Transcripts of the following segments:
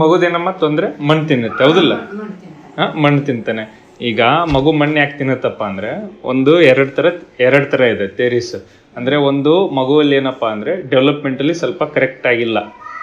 ಮಗುದೇನಮ್ಮ ತೊಂದ್ರೆ, ಮಣ್ಣು ತಿನ್ನುತ್ತೆ, ಹೌದಿಲ್ಲ? ಹಾಂ, ಮಣ್ಣು ತಿಂತಾನೆ. ಈಗ ಮಗು ಮಣ್ಣು ಯಾಕೆ ತಿನ್ನುತ್ತಪ್ಪ ಅಂದ್ರೆ, ಒಂದು, ಎರಡು ತರ ಎರಡು ತರ ಇದೆ ಥೇರೀಸ್ ಅಂದ್ರೆ ಒಂದು, ಮಗುವಲ್ಲಿ ಏನಪ್ಪ ಅಂದ್ರೆ ಡೆವಲಪ್ಮೆಂಟ್ ಅಲ್ಲಿ ಸ್ವಲ್ಪ ಕರೆಕ್ಟ್ ಆಗಿಲ್ಲ.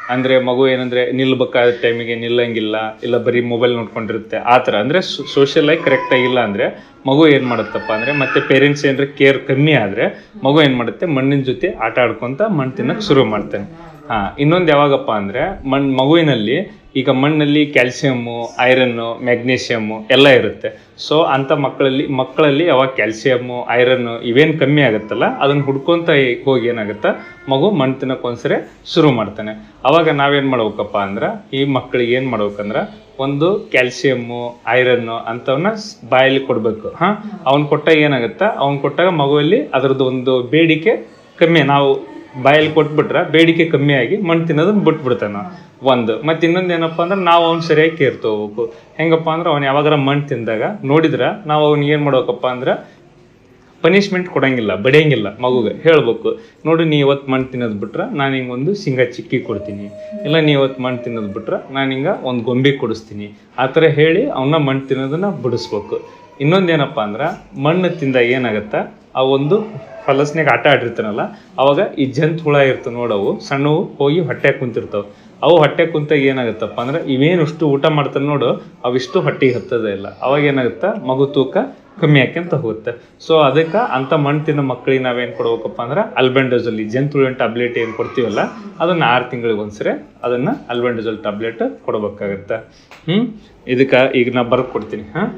ಅಂದ್ರೆ ಮಗು ಏನಂದ್ರೆ, ನಿಲ್ಬೇಕಾದ ಟೈಮಿಗೆ ನಿಲ್ಲಂಗಿಲ್ಲ, ಇಲ್ಲ ಬರೀ ಮೊಬೈಲ್ ನೋಡ್ಕೊಂಡಿರುತ್ತೆ. ಆ ಥರ. ಅಂದ್ರೆ ಲೈಫ್ ಕರೆಕ್ಟ್ ಆಗಿಲ್ಲ ಅಂದ್ರೆ, ಮಗು ಏನ್ ಮಾಡುತ್ತಪ್ಪ ಅಂದ್ರೆ, ಮತ್ತೆ ಪೇರೆಂಟ್ಸ್ ಏನಾರ ಕೇರ್ ಕಮ್ಮಿ ಆದ್ರೆ, ಮಗು ಏನ್ ಮಾಡುತ್ತೆ, ಮಣ್ಣಿನ ಜೊತೆ ಆಟ ಆಡ್ಕೊಂತ ಮಣ್ಣು ತಿನ್ನಕ್ ಶುರು ಮಾಡ್ತಾನೆ. ಹಾ, ಇನ್ನೊಂದು ಯಾವಾಗಪ್ಪ ಅಂದ್ರೆ ಮಣ್ ಮಗುವಿನಲ್ಲಿ ಈಗ ಮಣ್ಣಲ್ಲಿ ಕ್ಯಾಲ್ಸಿಯಮ್ಮು, ಐರನ್ನು ಮ್ಯಾಗ್ನೀಷಿಯಮ್ಮು ಎಲ್ಲ ಇರುತ್ತೆ. ಸೊ ಅಂಥ ಮಕ್ಕಳಲ್ಲಿ ಮಕ್ಕಳಲ್ಲಿ ಯಾವಾಗ ಕ್ಯಾಲ್ಸಿಯಮ್ಮು, ಐರನ್ನು ಇವೇನು ಕಮ್ಮಿ ಆಗುತ್ತಲ್ಲ, ಅದನ್ನು ಹುಡ್ಕೊಂತ ಹೋಗಿ ಏನಾಗುತ್ತೆ, ಮಗು ಮಣ್ಣು ತಿನ್ನಕ್ಕೆ ಒಂದ್ಸರಿ ಶುರು ಮಾಡ್ತಾನೆ. ಅವಾಗ ನಾವೇನು ಮಾಡ್ಬೇಕಪ್ಪ ಅಂದ್ರೆ, ಈ ಮಕ್ಕಳಿಗೆ ಏನು ಮಾಡ್ಬೇಕಂದ್ರೆ, ಒಂದು ಕ್ಯಾಲ್ಸಿಯಮ್ಮು, ಐರನ್ನು ಅಂಥವನ್ನ ಬಾಯಲ್ಲಿ ಕೊಡಬೇಕು. ಹಾಂ, ಅವ್ನು ಕೊಟ್ಟಾಗ ಏನಾಗುತ್ತೆ, ಅವ್ನು ಕೊಟ್ಟಾಗ ಮಗುವಲ್ಲಿ ಅದರದ್ದು ಒಂದು ಬೇಡಿಕೆ ಕಮ್ಮಿ. ನಾವು ಬಾಯಲ್ಲಿ ಕೊಟ್ಬಿಟ್ರೆ ಬೇಡಿಕೆ ಕಮ್ಮಿ ಆಗಿ ಮಣ್ಣು ತಿನ್ನೋದನ್ನ ಬಿಟ್ಬಿಡ್ತಾನೆ ಒಂದು. ಮತ್ತು ಇನ್ನೊಂದು ಏನಪ್ಪ ಅಂದ್ರೆ ನಾವು ಅವ್ನು ಸರಿಯಾಗಿ ಕೇರ್ ತಗೋಬೇಕು. ಹೆಂಗಪ್ಪ ಅಂದ್ರೆ ಅವ್ನು ಯಾವಾಗಾರ ಮಣ್ಣು ತಿಂದಾಗ ನೋಡಿದ್ರೆ ನಾವು ಅವ್ನಿಗೆ ಏನು ಮಾಡ್ಬೇಕಪ್ಪ ಅಂದ್ರೆ ಪನಿಷ್ಮೆಂಟ್ ಕೊಡೋಂಗಿಲ್ಲ, ಬಡಿಯಂಗಿಲ್ಲ ಮಗುಗೆ. ಹೇಳ್ಬೇಕು, ನೋಡಿ, ನೀ ಇವತ್ತು ಮಣ್ಣು ತಿನ್ನೋದು ಬಿಟ್ರೆ ನಾನು ಹಿಂಗೆ ಒಂದು ಸಿಂಗ ಚಿಕ್ಕಿ ಕೊಡ್ತೀನಿ. ಇಲ್ಲ, ನೀ ಇವತ್ತು ಮಣ್ಣು ತಿನ್ನೋದು ಬಿಟ್ರೆ ನಾನು ಹಿಂಗೆ ಒಂದು ಗೊಂಬೆ ಕೊಡಿಸ್ತೀನಿ. ಆ ಥರ ಹೇಳಿ ಅವನ್ನ ಮಣ್ಣು ತಿನ್ನೋದನ್ನ ಬಿಡಿಸ್ಬೇಕು. ಇನ್ನೊಂದೇನಪ್ಪ ಅಂದ್ರೆ ಮಣ್ಣು ತಿಂದಾಗ ಏನಾಗತ್ತಾ? ಆ ಒಂದು ಫಲಸ್ನಾಗ ಆಟ ಆಡಿರ್ತಾನಲ್ಲ ಅವಾಗ ಈ ಜಂತ್ ಹುಳ ಇರ್ತವೆ ನೋಡವು ಸಣ್ಣವು ಹೋಗಿ ಹೊಟ್ಟೆ ಕುಂತಿರ್ತಾವೆ. ಅವು ಹೊಟ್ಟೆ ಕುಂತಾಗ ಏನಾಗುತ್ತಪ್ಪ ಅಂದ್ರೆ ಇವೇನು ಅಷ್ಟು ಊಟ ಮಾಡ್ತಾನೆ ನೋಡು, ಅವಿಷ್ಟು ಹೊಟ್ಟೆಗೆ ಹತ್ತದ ಇಲ್ಲ. ಅವಾಗ ಏನಾಗುತ್ತೆ? ಮಗು ತೂಕ ಕಮ್ಮಿ ಆಕ್ಯಂತ ಹೋಗುತ್ತೆ. ಸೊ ಅದಕ್ಕೆ ಅಂಥ ಮಣ್ಣು ತಿನ್ನೋ ಮಕ್ಕಳಿಗೆ ನಾವೇನು ಕೊಡ್ಬೇಕಪ್ಪ ಅಂದ್ರೆ ಅಲ್ಬೆಂಡೋಸಲ್ಲಿ ಜಂತುಳಿನ ಟ್ಯಾಬ್ಲೆಟ್ ಏನು ಕೊಡ್ತೀವಲ್ಲ, ಅದನ್ನು ಆರು ತಿಂಗಳಿಗೆ ಒಂದ್ಸರಿ ಅದನ್ನು ಅಲ್ಬೆಂಡೋಸಲ್ ಟ್ಯಾಬ್ಲೆಟ್ ಕೊಡ್ಬೇಕಾಗತ್ತೆ. ಹ್ಞೂ ಇದಕ್ಕೆ ಈಗ ನಾ ಬರ್ದು ಕೊಡ್ತೀನಿ. ಹಾಂ?